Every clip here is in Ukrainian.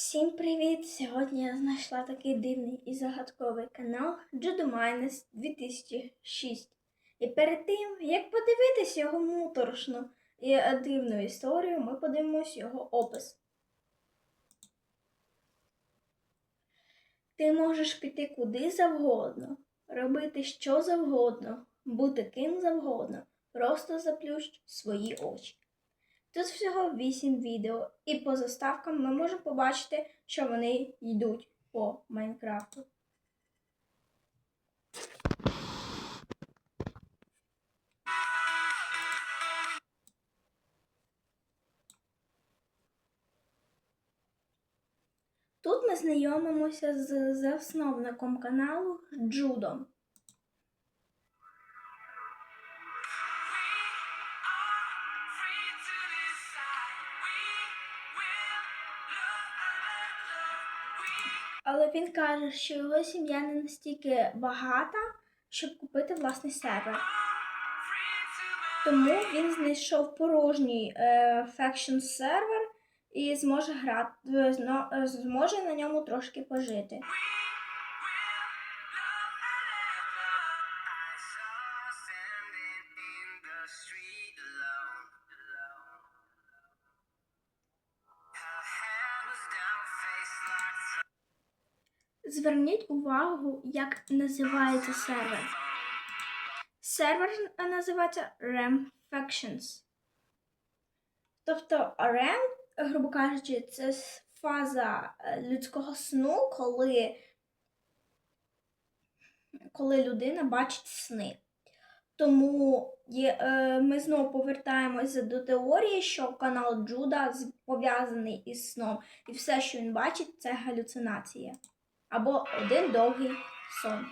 Всім привіт! Сьогодні я знайшла такий дивний і загадковий канал Judomines 2006. І перед тим, як подивитись його моторошну і е, дивну історію, ми подивимось його опис. Ти можеш піти куди завгодно, робити що завгодно, бути ким завгодно. Просто заплющ свої очі. Тут всього 8 відео, і по заставкам ми можемо побачити, що вони йдуть по Майнкрафту. Тут ми знайомимося з засновником каналу Джудом. Але він каже, що його сім'я не настільки багата, щоб купити власний сервер. Тому він знайшов порожній е, фекшн сервер і зможе грати, е, е, зможе на ньому трошки пожити. Зверніть увагу, як називається сервер. Сервер називається RAM Factions. Тобто RAM, грубо кажучи, це фаза е, людського сну, коли, коли людина бачить сни. Тому є, е, ми знову повертаємося до теорії, що канал Джуда пов'язаний із сном, і все, що він бачить, це галюцинація. Або один довгий сон.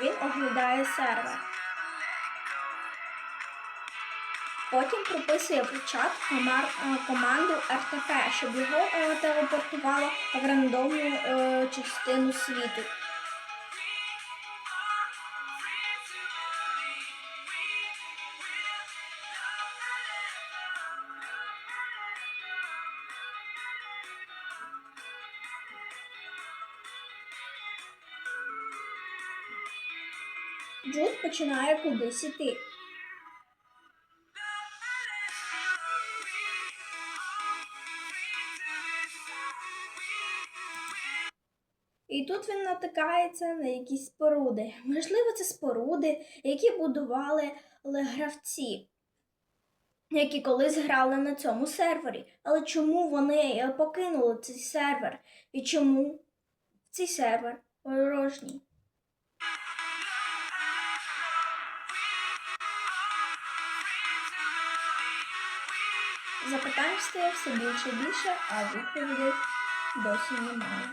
Він оглядає сервер. Потім прописує в чат е, команду RTP, щоб його е, телепортувало в рандомну е, частину світу. Джуд починає кудись іти. І тут він натикається на якісь споруди. Можливо, це споруди, які будували гравці, які колись грали на цьому сервері. Але чому вони е, покинули цей сервер? І чому цей сервер порожній? Запитань стає все більше і більше, а відповідей досі немає.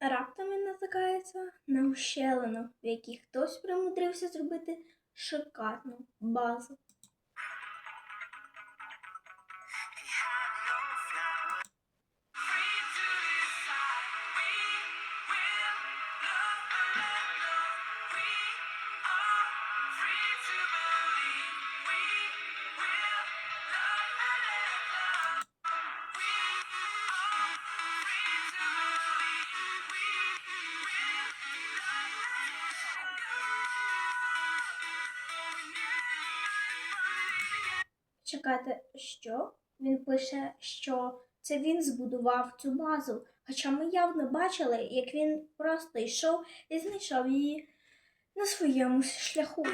Раптом він натикається на ущелину, в якій хтось примудрився зробити шикарну базу. Чекайте, що? Він пише, що це він збудував цю базу. Хоча ми явно бачили, як він просто йшов і знайшов її на своєму шляху.